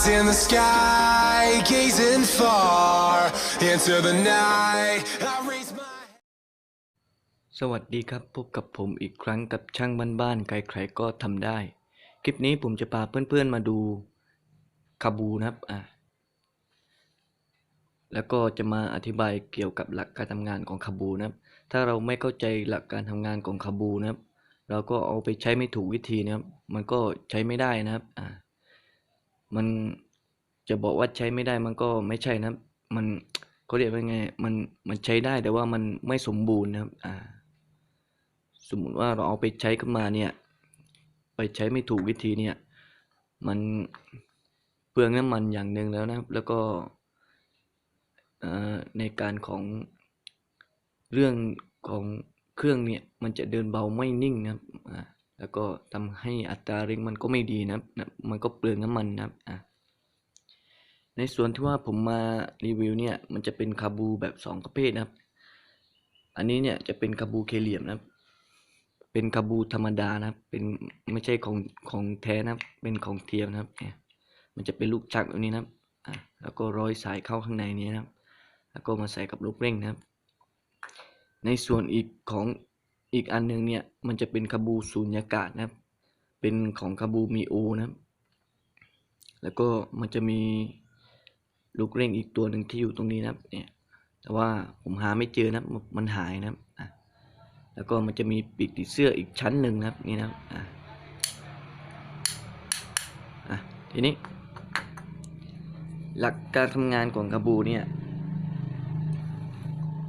eyes in the sky, gazing far into the night. I raise my สวัสดีครับ พบกับผมอีกครั้งกับช่างบ้านๆใครๆก็ทำได้ คลิปนี้ผมจะพาเพื่อนๆมาดูคาบูนะครับอะแล้วก็จะมาอธิบายเกี่ยวกับหลักการทำงานของคาบูนะครับ ถ้าเราไม่เข้าใจหลักการทำงานของคาบูนะครับ เราก็เอาไปใช้ไม่ถูกวิธีนะครับ มันก็ใช้ไม่ได้นะครับอะ มันจะบอกว่าใช้ไม่ได้มันก็ไม่ใช่นะมันเขาเรียกว่าไงมันมันใช้ได้แต่ว่ามันไม่สมบูรณ์นะครับอ่าสมมุติว่าเราเอาไปใช้ขึ้นมาเนี่ยไปใช้ไม่ถูกวิธีเนี่ยมันเปลืองน้ำมันอย่างหนึ่งแล้วนะครับ แล้วก็ในการของเรื่องของเครื่องเนี่ยมันจะเดินเบาไม่นิ่งนะครับ แล้วก็ทำให้อัตราเร่งมันก็ไม่ดีนะนะมันก็เปลืองน้ำมันนะอ่าในส่วนที่ว่าผมมารีวิวเนี่ยมันจะเป็นคาบูแบบสองประเภทนะครับ อันนี้เนี่ยจะเป็นคาบูเคเหลี่ยมนะครับ เป็นคาบูธรรมดานะครับ เป็นไม่ใช่ของของแท้นะครับ เป็นของเทียมนะครับเนี่ยมันจะเป็นลูกจักรแบบนี้นะครับอะแล้วก็ร้อยสายเข้าข้างในนี้นะครับ แล้วก็มาใส่กับลูกเร่งนะครับ ในส่วนอีกของ อีกอันหนึงเนี่ยมันจะเป็นคาบูสูญญากาศนะครับ เป็นของคาบูมีโอนะครับ แล้วก็มันจะมีลูกเร่งอีกตัวหนึ่งที่อยู่ตรงนี้นะครับเนี่ยแต่ว่าผมหาไม่เจอนะมันหายนะครับแล้วก็มันจะมีปีกติดเสื้ออีกชั้นหนึ่งนะครับนี่นะครับอะอะทีนี้ หลักการทำงานของกระบูเนี่ย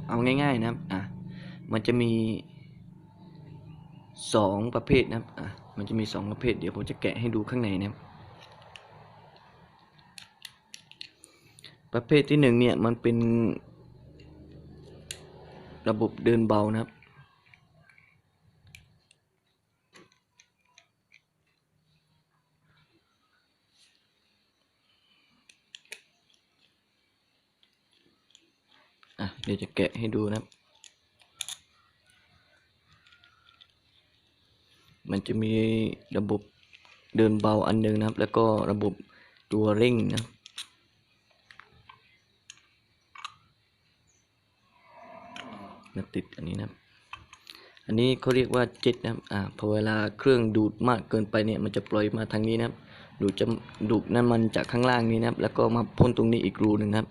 เอาง่ายๆนะครับอะมันจะมี สองประเภทนะครับอะมันจะมีสองประเภท เดี๋ยวผมจะแกะให้ดูข้างในนะครับ ประเภทที่หนึ่งเนี่ยมันเป็นระบบเดินเบานะครับ เดี๋ยวจะแกะให้ดูนะครับ มันจะมีระบบเดินเบาอันหนึงนะครับ แล้วก็ระบบตัวเร่งนะครับมาติดอันนี้นะครับ อันนี้เขาเรียกว่าเจ็ตนะครับ อ่า พอเวลาเครื่องดูดมากเกินไปเนี่ย มันจะปล่อยมาทางนี้นะครับ ดูดจะดูดน้ำมันจากข้างล่างนี้นะครับ แล้วก็มาพ่นตรงนี้อีกรูหนึ่งนะครับ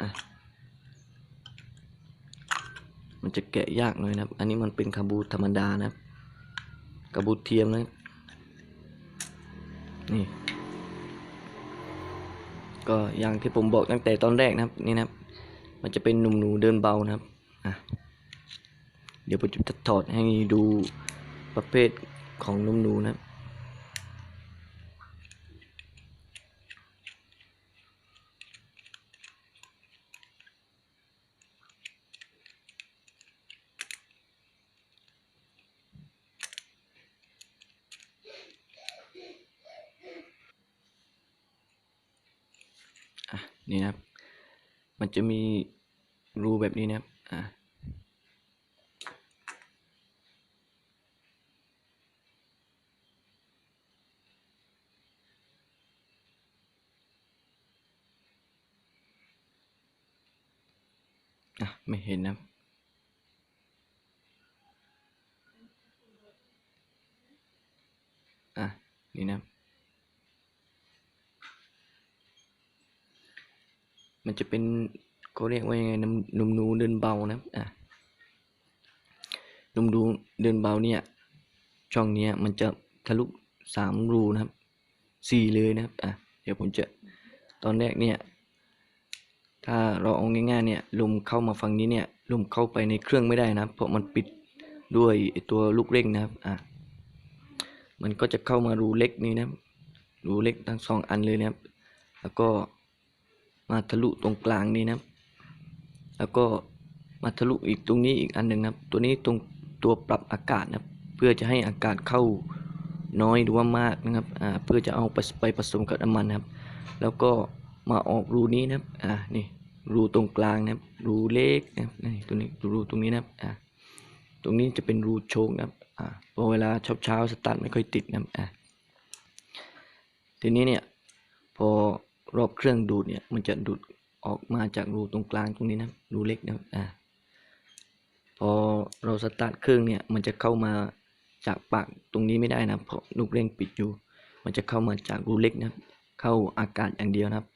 อะ มัน จะแกะยากหน่อยนะครับ อันนี้มันเป็นคาบูธรรมดานะครับคาบูเทียมนะครับนี่ ก็อย่างที่ผมบอกตั้งแต่ตอนแรกนะครับนี่นะครับ มันจะเป็นหนุ่มหนูเดินเบานะครับอะเดี๋ยวผมจะถอดให้ดูประเภทของหนุ่มหนูนะครับ อะ นี่นะครับ มันจะมีรูแบบนี้นะครับอะอะไม่เห็นนะอะ นี่นะครับ มันจะเป็นเขาเรียกว่ายังไงนุ่มนูเดินเบานะครับอะนุ่มนูเดินเบาเนี่ย ช่องเนี้ยมันจะทะลุสามรูนะครับสี่เลยนะครับอะเดี๋ยวผมจะตอนแรกเนี่ย ถ้าเราเอาง่ายๆเนี่ยลมเข้ามาฝั่งนี้เนี่ยลมเข้าไปในเครื่องไม่ได้นะครับเพราะมันปิดด้วยตัวลูกเร่งนะครับอะมันก็จะเข้ามารูเล็กนี้นะรูเล็กทั้งสองอันเลยนะครับ แล้วก็ มาทะลุตรงกลางนี้นะแล้วก็มาทะลุอีกตรงนี้อีกอันหนึ่งนะครับ ตัวนี้ตรงตัวปรับอากาศนะเพื่อจะให้อากาศเข้าน้อยหรือว่ามากนะครับอ่าเพื่อจะเอาไปไปผสมกับน้ำมันนะครับ แล้วก็มาออกรูนี้นะครับอ่านี่รูตรงกลางนะครับ รูเล็กนะครับนี่ตัวนี้รูตรงนี้นะครับอ่าตรงนี้จะเป็นรูโชคนะครับอ่าพอเวลาเช้าเช้าๆสตาร์ทไม่ค่อยติดนะครับอ่าทีนี้เนี่ยพอ รอบเครื่องดูดเนี่ยมันจะดูดออกมาจากรูตรงกลางตรงนี้นะรูเล็กนะอ่าพอเราสตาร์ทเครื่องเนี่ยมันจะเข้ามาจากปากตรงนี้ไม่ได้นะเพราะลูกเร่งปิดอยู่ มันจะเข้ามาจากรูเล็กนะเข้าอากาศอย่างเดียวนะครับ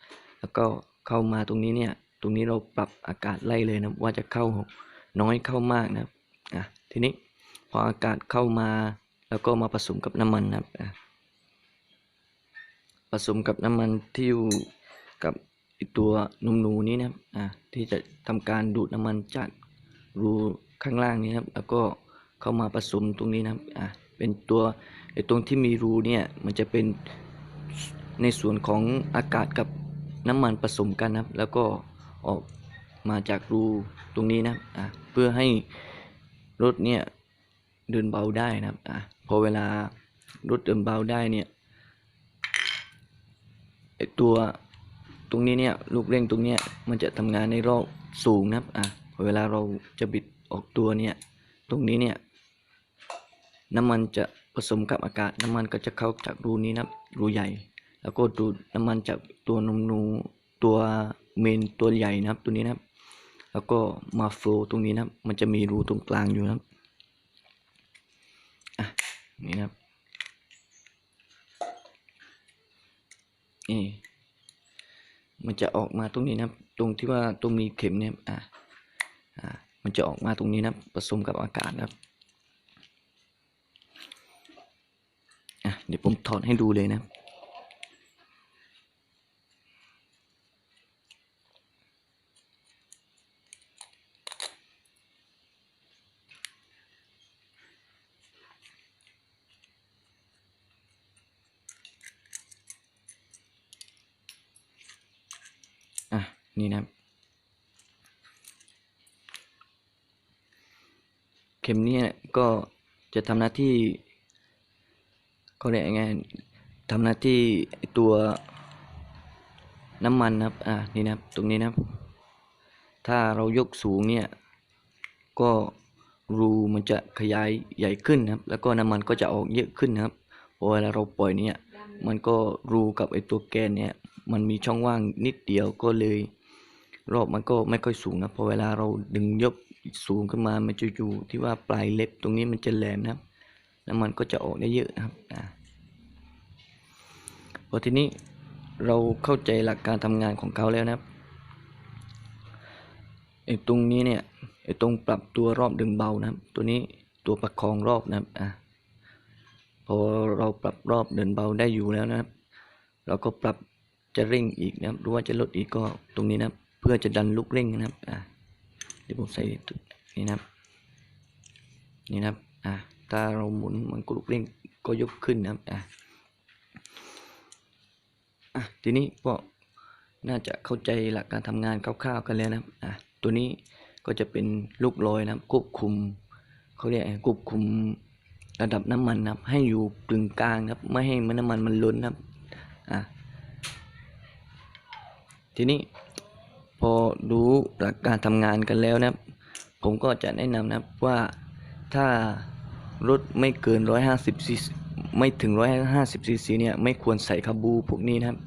แล้วก็เข้ามาตรงนี้เนี่ยตรงนี้เราปรับอากาศไล่เลยนะว่าจะเข้าน้อยเข้ามากนะอะทีนี้พออากาศเข้ามาแล้วก็มาผสมกับน้ำมันนะครับอะ ผสมกับน้ำมันที่อยู่กับตัวนมหนูนี้นะครับอะที่จะทำการดูดน้ำมันจากรูข้างล่างนี้นะครับ แล้วก็เข้ามาผสมตรงนี้นะครับอะเป็นตัวไอ้ตรงที่มีรูเนี่ยมันจะเป็นในส่วนของอากาศกับน้ำมันผสมกันนะครับ แล้วก็ออกมาจากรูตรงนี้นะอะเพื่อให้รถเนี่ยเดินเบาได้นะครับอะพอเวลารถเดินเบาได้เนี่ย ไอตัวตรงนี้เนี่ยลูกเร่งตรงเนี้ยมันจะทำงานในรอบสูงนะครับอะเวลาเราจะบิดออกตัวเนี่ยตรงนี้เนี่ยน้ำมันจะผสมกับอากาศน้ำมันก็จะเข้าจากรูนี้นะครับรูใหญ่ แล้วก็ดูน้ำมันจากตัวนมนูตัวเมนตัวใหญ่นะครับตัวนี้นะครับ แล้วก็มาโฟล์ตรงนี้นะครับมันจะมีรูตรงกลางอยู่นะครับอะนี่นะครับ นี่ มัน จะออกมาตรงนี้นะครับ ตรงที่ว่าตรงมีเข็มเนี่ยอ่าอ่ามันจะออกมาตรงนี้นะผสมกับอากาศนะครับอะเดี๋ยวผมถอดให้ดูเลยนะ นี่นะเข็มนี่ก็จะทำหน้าที่เขาเรียกยังไงทำหน้าที่ตัวน้ำมันนะครับ อ่า นี่นะครับ ตรงนี้นะครับ ถ้าเรายกสูงเนี่ย ก็รูมันจะขยายใหญ่ขึ้นนะครับ แล้วก็น้ำมันก็จะออกเยอะขึ้นนะครับพอเวลาเราปล่อยเนี่ย มันก็รูกับไอตัวแกนเนี่ย มันมีช่องว่างนิดเดียวก็เลย รอบมันก็ไม่ค่อยสูงนะพอเวลาเราดึงยกสูงขึ้นมามันจะอยู่ที่ว่าปลายเล็บตรงนี้มันจะแหลมนะครับ แล้วมันก็จะออกได้เยอะนะครับอ่าพอทีนี้เราเข้าใจหลักการทำงานของเขาแล้วนะครับไอ้ตรงนี้เนี่ยไอ้ตรงปรับตัวรอบดึงเบานะครับ ตัวนี้ตัวประคองรอบนะครับอ่าพอเราปรับรอบเดินเบาได้อยู่แล้วนะครับ เราก็ปรับจะเร่งอีกนะครับหรือว่าจะลดอีกก็ตรงนี้นะครับ เพื่อจะดันลูกเร่งนะครับอ่าเดี๋ยวผมใส่นี่นะครับนี่นะครับอ่าถ้าเราหมุนมันก็ลูกเร่งก็ยกขึ้นนะครับอ่าอะทีนี้ก็น่าจะเข้าใจหลักการทำงานคร่าวๆกันแล้วนะครับอะตัวนี้ก็จะเป็นลูกลอยนะครับควบคุมเขาเรียกควบคุมระดับน้ำมันนะครับ ให้อยู่กึ่งกลางครับ ไม่ให้มันน้ำมันมันล้นนะครับอะทีนี้ พอรู้หลักการทำงานกันแล้วนะครับ ผมก็จะแนะนำนะครับว่าถ้ารถไม่เกิน 150ซีซีไม่ถึง 150ซีซีเนี่ยไม่ควรใส่คาบูพวกนี้นะครับ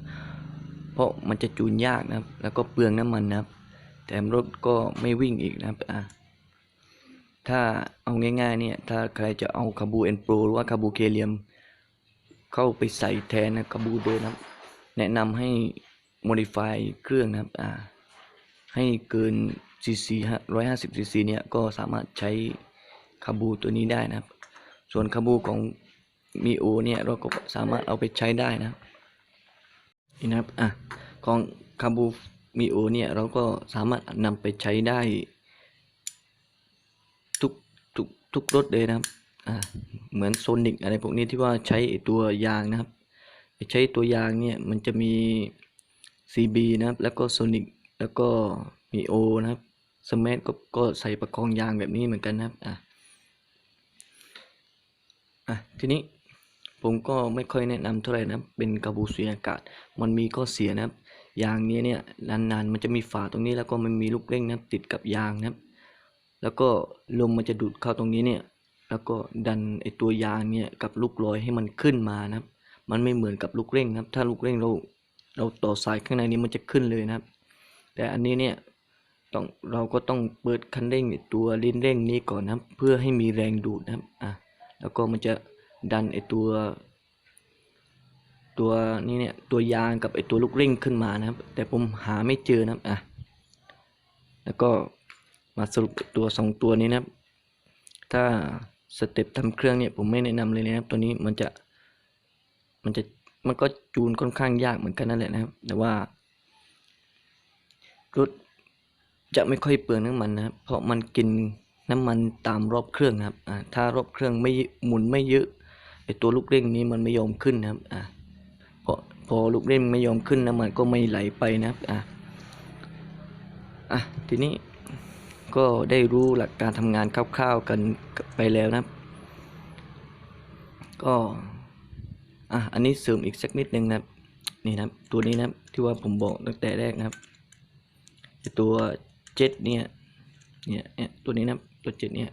เพราะมันจะจูนยากนะครับ แล้วก็เปลืองน้ำมันนะครับ แถมรถก็ไม่วิ่งอีกนะครับอะถ้าเอาง่ายๆเนี่ยถ้าใครจะเอาคาบูเอ็นโปรหรือว่าคาบูเคเลียม เข้าไปใส่แทนนะคาบูเดิมนะครับ แนะนำให้ modify เครื่องนะครับอ่า ให้เกิน cc 150 cc เนี่ยก็สามารถใช้คาบูตัวนี้ได้นะครับ ส่วนคาบูของมีโอเนี่ยเราก็สามารถเอาไปใช้ได้นะครับนี่นะครับอะของคาบูมีโอเนี่ยเราก็สามารถนำไปใช้ได้ทุกทุกทุกรถเลยนะครับอ่าเหมือนโซนิกอะไรพวกนี้ที่ว่าใช้ตัวยางนะครับใช้ตัวยางเนี่ยมันจะมี CB นะครับแล้วก็โซนิก แล้วก็มีโอนะครับสมัก็ก็ใส่ประคองยางแบบนี้เหมือนกันนะครับอะอะทีนี้ผมก็ไม่ค่อยแนะนำเท่าไหร่นะเป็นกระบูสุญญากาศ มันมีข้อเสียนะครับ ยางนี้เนี่ยนานๆมันจะมีฝาตรงนี้แล้วก็มันมีลูกเร่งนะติดกับยางนะครับ แล้วก็ลมมันจะดูดเข้าตรงนี้เนี่ย แล้วก็ดันไอตัวยางเนี่ยกับลูกลอยให้มันขึ้นมานะครับ มันไม่เหมือนกับลูกเร่งนะครับ ถ้าลูกเร่งเราเราต่อสายข้างในนี้มันจะขึ้นเลยนะครับ แต่อันนี้เนี่ยต้องเราก็ต้องเปิดคันเร่งตัวลิ้นเร่งนี้ก่อนนะเพื่อให้มีแรงดูดนะครับอะแล้วก็มันจะดันไอตัว ตัวนี้เนี่ยตัวยางกับไอตัวลูกเร่งขึ้นมานะครับ แต่ผมหาไม่เจอนะครับอะแล้วก็มาสรุปตัวสองตัวนี้นะครับ ถ้าสเต็ปทำเครื่องเนี่ยผมไม่แนะนำเลยนะครับตัวนี้มันจะมันจะมันก็จูนค่อนข้างยากเหมือนกันนั่นแหละนะครับ แต่ว่า รถจะไม่ค่อยเปลืองน้ำมันนะครับ เพราะมันกินน้ำมันตามรอบเครื่องนะครับอ่าถ้ารอบเครื่องไม่หมุนไม่เยอะไอตัวลูกเร่งนี้มันไม่ยอมขึ้นนะครับอ่าพอพอลูกเร่งไม่ยอมขึ้นน้ำมันก็ไม่ไหลไปนะครับอะอะทีนี้ก็ได้รู้หลักการทำงานคร่าวๆกันไปแล้วนะครับ ก็อะอันนี้เสริมอีกสักนิดนึงนะครับนี่นะครับตัวนี้นะครับที่ว่าผมบอกตั้งแต่แรกนะครับ ตัวเจ็ดเนี่ยเนี่ยเนี่ยตัวนี้นะตัวเจ็ดเนี่ย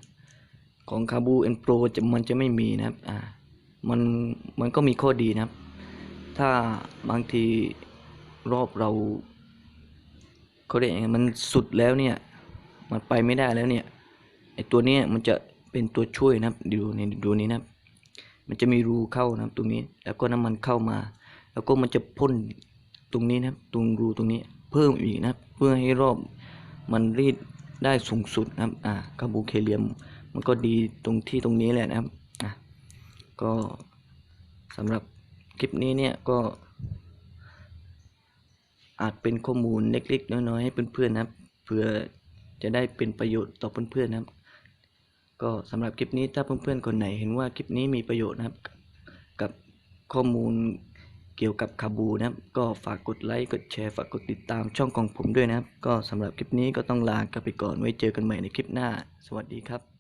ของคาบูเอ็นโปรจะมันจะไม่มีนะครับอ่ามันมันก็มีข้อดีนะครับ ถ้าบางทีรอบเราเขาเรียกยังไงมันสุดแล้วเนี่ยมันไปไม่ได้แล้วเนี่ยไอตัวนี้มันจะเป็นตัวช่วยนะครับดูในดูนี้นะครับ มันจะมีรูเข้านะครับตรงนี้ แล้วก็น้ำมันเข้ามา แล้วก็มันจะพ่นตรงนี้นะครับ ตรงรูตรงนี้ เพิ่มอีกนะเพื่อให้รอบมันรีดได้สูงสุดนะครับอ่าคาบูเคเลียมมันก็ดีตรงที่ตรงนี้แหละนะครับอะก็สำหรับคลิปนี้เนี่ยก็ อาจเป็นข้อมูลเล็กๆน้อยๆให้เพื่อนๆนะครับเพื่อจะได้เป็นประโยชน์ต่อเพื่อนๆนะครับ ก็สำหรับคลิปนี้ถ้าเพื่อนๆคนไหนเห็นว่าคลิปนี้มีประโยชน์นะครับ กับข้อมูล เกี่ยวกับคาบูนะครับ ก็ฝากกดไลค์กดแชร์ฝากกดติดตามช่องของผมด้วยนะครับ ก็สำหรับคลิปนี้ก็ต้องลากันไปก่อนไว้เจอกันใหม่ในคลิปหน้า สวัสดีครับ